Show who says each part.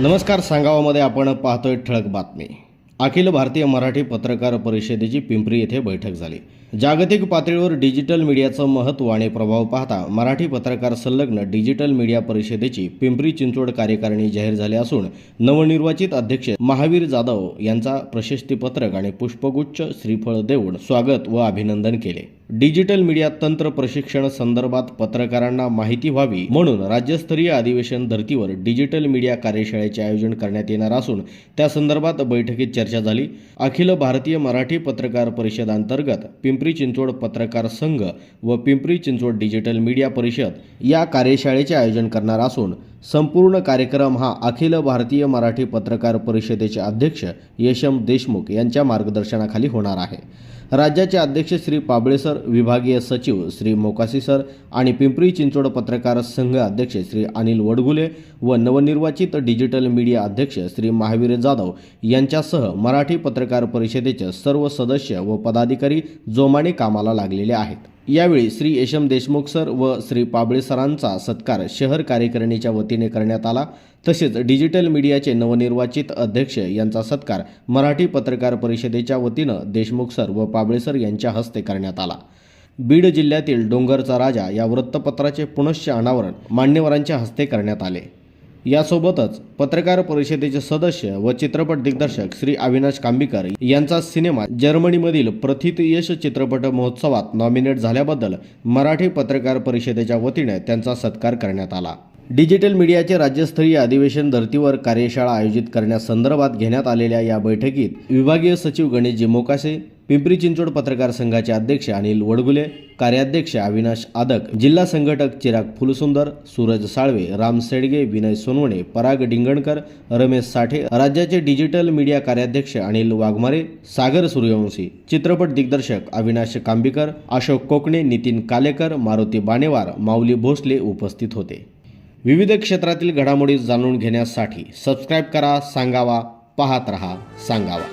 Speaker 1: नमस्कार सांगावामध्ये आपण पाहतोय ठळक बातमी. अखिल भारतीय मराठी पत्रकार परिषदेची पिंपरी येथे बैठक झाली. जागतिक पातळीवर डिजिटल मीडियाचं महत्त्व आणि प्रभाव पाहता मराठी पत्रकार संलग्न डिजिटल मीडिया परिषदेची पिंपरी चिंचवड कार्यकारिणी जाहीर झाली असून नवनिर्वाचित अध्यक्ष महावीर जाधव यांचा प्रशस्तीपत्रक आणि पुष्पगुच्छ श्रीफळ देऊन स्वागत व अभिनंदन केले. डिजिटल मीडिया तंत्र प्रशिक्षण संदर्भात पत्रकारांना माहिती व्हावी म्हणून राज्यस्तरीय अधिवेशन धर्तीवर डिजिटल मीडिया कार्यशाळेचे आयोजन करण्यात येणार असून त्या संदर्भात बैठकीत चर्चा झाली. अखिल भारतीय मराठी पत्रकार परिषदांतर्गत पिंपरी पिंपरी चिंचवड पत्रकार संघ व पिंपरी चिंचवड डिजिटल मीडिया परिषद या कार्यशाळेचे आयोजन करणार असून संपूर्ण कार्यक्रम हा अखिल भारतीय मराठी पत्रकार परिषदेचे अध्यक्ष यशम देशमुख यांच्या मार्गदर्शनाखाली होणार आहे. राज्याचे अध्यक्ष श्री पाबळे सर विभागीय सचिव श्री मोकासी सर आणि पिंपरी चिंचवड पत्रकार संघ अध्यक्ष श्री अनिल वडगुले व नवनिर्वाचित डिजिटल मीडिया अध्यक्ष श्री महावीर जाधव यांच्यासह मराठी पत्रकार परिषदेचे सर्व सदस्य व पदाधिकारी जोमाने कामाला लागलेले आहेत. यावेळी श्री यशम देशमुख सर व श्री पाबळे सरांचा सत्कार शहर कार्यकारिणीच्या वतीने करण्यात आला. तसेच डिजिटल मीडियाचे नवनिर्वाचित अध्यक्ष यांचा सत्कार मराठी पत्रकार परिषदेच्या वतीनं देशमुख सर व पाबळे सर यांच्या हस्ते करण्यात आला. बीड जिल्ह्यातील डोंगरचा राजा या वृत्तपत्राचे पुनश्च अनावरण मान्यवरांच्या हस्ते करण्यात आले. यासोबतच पत्रकार परिषदेचे सदस्य व चित्रपट दिग्दर्शक श्री अविनाश कांबीकर यांचा सिनेमा जर्मनीमधील प्रथित यश चित्रपट महोत्सवात नॉमिनेट झाल्याबद्दल मराठी पत्रकार परिषदेच्या वतीने त्यांचा सत्कार करण्यात आला. डिजिटल मीडियाचे राज्यस्तरीय अधिवेशन धर्तीवर कार्यशाळा आयोजित करण्यासंदर्भात घेण्यात आलेल्या या बैठकीत विभागीय सचिव गणेशजी मोकासे पिंपरी चिंचवड पत्रकार संघाचे अध्यक्ष अनिल वडगुले कार्याध्यक्ष अविनाश आदक जिल्हा संघटक चिराग फुलसुंदर सूरज साळवे राम सेडगे विनय सोनवणे पराग डिंगणकर रमेश साठे राज्याचे डिजिटल मीडिया कार्याध्यक्ष अनिल वाघमारे सागर सूर्यवंशी चित्रपट दिग्दर्शक अविनाश कांबीकर अशोक कोकणे नितीन कालेकर मारुती बानेवार माऊली भोसले उपस्थित होते. विविध क्षेत्रातील घडामोडी जाणून घेण्यासाठी सबस्क्राईब करा सांगावा पाहत रहा सांगावा.